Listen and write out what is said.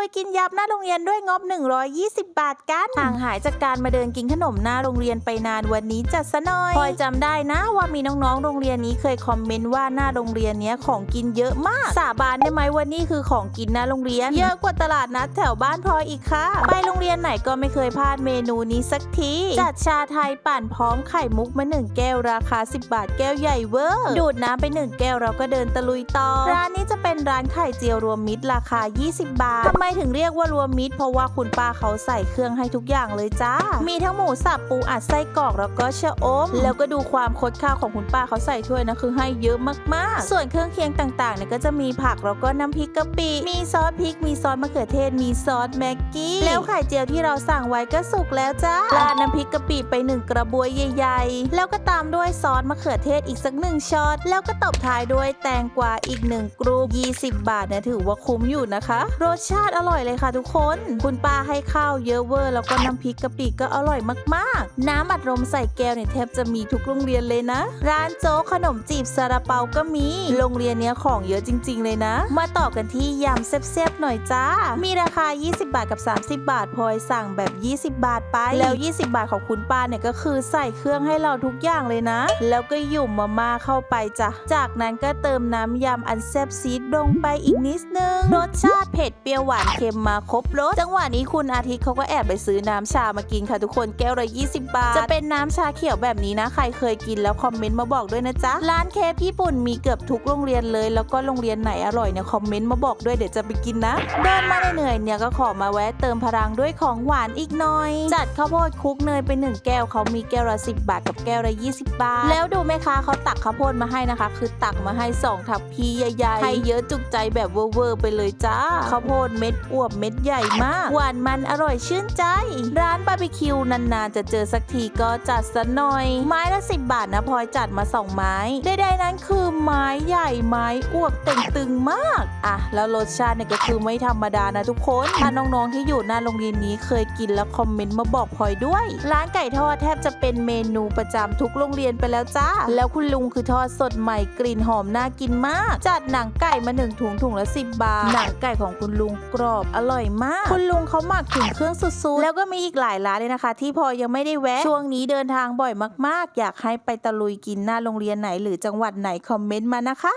ลุยกินยับหน้าโรงเรียนด้วยงบ 120 บาทกันห่างหายจากการมาเดินกินขนมหน้าโรงเรียนไปนานวันนี้จัดซะหน่อยพลอยจำได้นะว่ามีน้องๆ โรงเรียนนี้เคยคอมเมนต์ว่าหน้าโรงเรียนเนี้ยของกินเยอะมาก สาบานได้ไหมว่านี่คือของกินหน้าโรงเรียน เยอะกว่าตลาดนัดแถวบ้านพลอยอีกค่ะ ไปโรงเรียนไหนก็ไม่เคยพลาดเมนูนี้สักที จัดชาไทยปั่นพร้อมไข่มุกมาหนึ่งแก้วราคา 10 บาทแก้วใหญ่เวอร์ ดูดน้ำไปหนึ่งแก้วเราก็เดินตะลุยต่อ ร้านนี้จะเป็นร้านไข่เจียวรวมมิตรราคา 20 บาททำไมถึงเรียกว่ารวมมิตรเพราะว่าคุณป้าเขาใส่เครื่องให้ทุกอย่างเลยจ้า มีทั้งหมูสับปูอัดไส้กรอกแล้วก็ชะอม แล้วก็ดูความคดข้าวของคุณป้าเขาใส่ถ้วยนะคือให้เยอะมากๆ ส่วนเครื่องเคียงต่างๆเนี่ยก็จะมีผักแล้วก็น้ำพริกกะปิมีซอสพริก มีซอสมะเขือเทศ มีซอสแม็กกี้แล้วไข่เจียวที่เราสั่งไว้ก็สุกแล้วจ้าราดน้ำพริกกะปิไปหนึ่งกระบวยใหญ่ๆ แล้วก็ตามด้วยซอสมะเขือเทศอีกสักหนึ่งช็อตแล้วก็ตบท้ายด้วยแตงกวาอีกหนึ่งกรู20 บาทเนี่ยถือว่าคุ้มอยู่นะคะ รสชาติอร่อยเลยค่ะทุกคน คุณป้าให้ข้าวเยอะเวอร์แล้วก็น้ำพริกกะปิก็อร่อยมากๆ น้ำอัดลมใส่แก้วเนี่ยแทบจะมีทุกโรงเรียนเลยนะ ร้านโจ๊กขนมจีบซาลาเปาก็มี โรงเรียนเนี้ยของเยอะจริง ๆ เลยนะ มาต่อกันที่ยำแซ่บๆหน่อยจ้า มีราคา 20 บาทกับ 30 บาทพลอยสั่งแบบ 20 บาทไป แล้ว 20 บาทของคุณป้าเนี่ยก็คือใส่เครื่องให้เราทุกอย่างเลยนะ แล้วก็หยุ่มมาม่าเข้าไปจ้ะ จากนั้นก็เติมน้ำยำอันแซ่บซีดลงไปอีกนิดนึง รสชาติเผ็ดเปรี้ยวหวานเค็มมาครบรสจังหวะนี้คุณอาทิตย์เขาก็แอบไปซื้อน้ำชามากินค่ะทุกคนแก้วละ20 บาท จะเป็นน้ำชาเขียวแบบนี้นะ ใครเคยกินแล้วคอมเมนต์มาบอกด้วยนะจ๊ะ ร้านเคฟญี่ปุ่นมีเกือบทุกโรงเรียนเลย แล้วก็โรงเรียนไหนอร่อยเนี่ยคอมเมนต์มาบอกด้วยเดี๋ยวจะไปกินนะเดินมาเหนื่อยเนี่ยก็ขอมาแวะเติมพลังด้วยของหวานอีกหน่อย จัดข้าวโพดคุกเนยไปหนึ่งแก้วเขามีแก้วละ10 บาทกับแก้วละ20 บาท แล้วดูแม่ค้าเขาตักข้าวโพดมาให้นะคะ คือตักมาให้สองทัพพีใหญ่ๆให้เยอะจุกใจแบบเวอร์ๆไปเลยจ้าข้าวโพดเม็ดอวบเม็ดใหญ่มาก หวานมันอร่อยชื่นใจ ร้านบาร์บีคิวนานๆ จะเจอสักทีก็จัดซะหน่อย ไม้ละ10บาทนะพลอยจัดมาสองไม้ใดๆนั้นคือไม้ใหญ่ไม้อวบเต่งตึงมาก อะ แล้วรสชาติเนี่ยก็คือไม่ธรรมดานะทุกคน ถ้าน้องๆที่อยู่หน้าโรงเรียนนี้เคยกินแล้วคอมเมนต์มาบอกพลอยด้วย ร้านไก่ทอดแทบจะเป็นเมนูประจำทุกโรงเรียนไปแล้วจ้า แล้วคุณลุงคือทอดสดใหม่กลิ่นหอมน่ากินมาก จัดหนังไก่มาหนึ่งถุงถุงละสิบบาท หนังไก่ของคุณลุงกรอบอร่อยมาก คุณลุงเขาหมักถึงเครื่องสุดๆ แล้วก็มีอีกหลายร้านเลยนะคะ ที่พอยังไม่ได้แวะ ช่วงนี้เดินทางบ่อยมากๆ อยากให้ไปตะลุยกินหน้าโรงเรียนไหน หรือจังหวัดไหนคอมเมนต์มานะคะ